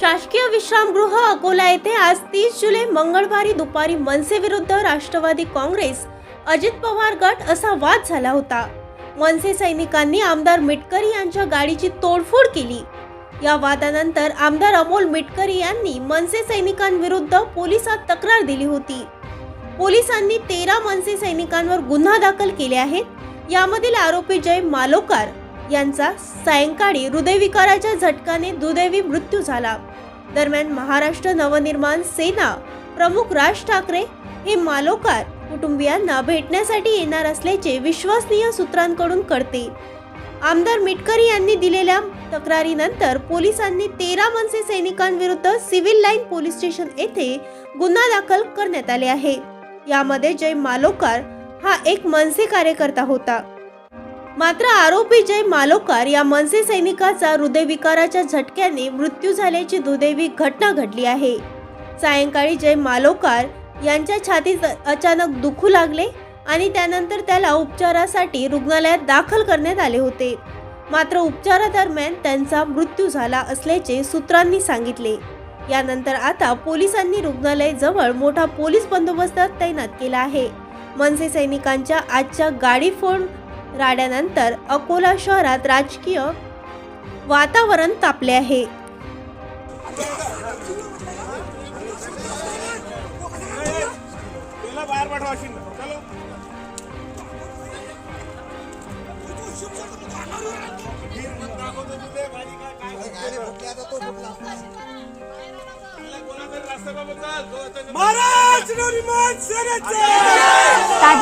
शासकीय विश्रामगृह अकोला येथे आज तीस जुलै मंगळवारी दुपारी मनसे विरुद्ध राष्ट्रवादी काँग्रेस अजित पवार गट असा वाद झाला होता. मनसे सैनिकांनी आमदार मिटकरी यांच्या गाडीची तोडफोड केली. या वादानंतर आमदार अमोल मिटकरी यांनी मनसे सैनिकांविरुद्ध पोलिसात तक्रार दिली होती. पोलिसांनी तेरा मनसे सैनिकांवर गुन्हा दाखल केले आहेत. यामधील आरोपी जय मालोकार यांचा सायंकाळी हृदयविकाराच्या झटकाने दुर्दैवी मृत्यू झाला. दरम्यान महाराष्ट्र नवनिर्माण सेना प्रमुख राज ठाकरे हे मालोकार कुटुंबियांना भेटण्यासाठी येणार असल्याचे विश्वसनीय सूत्रांकडून कळते. आमदार मिटकरी यांनी दिलेल्या तक्रारीनंतर पोलिसांनी तेरा मनसे सैनिकांविरुद्ध सिव्हिल लाईन पोलीस स्टेशन येथे गुन्हा दाखल करण्यात आले आहे. यामध्ये जय मालोकार हा एक मनसे कार्यकर्ता होता. मात्र आरोपी जय मालोकार या मनसे सैनिकाचा हृदयविकाराच्या झटक्याने मृत्यू झाल्याची दुर्दैवी घटना घडली आहे. सायंकाळी जय मालोकार यांच्या छातीत अचानक दुखू लागले आणि त्यानंतर त्याला उपचारासाठी रुग्णालयात दाखल करण्यात आले होते. मात्र उपचारादरम्यान त्यांचा मृत्यू झाला असल्याचे सूत्रांनी सांगितले. यानंतर आता पोलिसांनी रुग्णालय जवळ मोठा पोलीस बंदोबस्त तैनात केला आहे. मनसे सैनिकांच्या आजच्या गाडी फोड राड्यानंतर अकोला शहरात राजकीय वातावरण तापले आहे. त्याला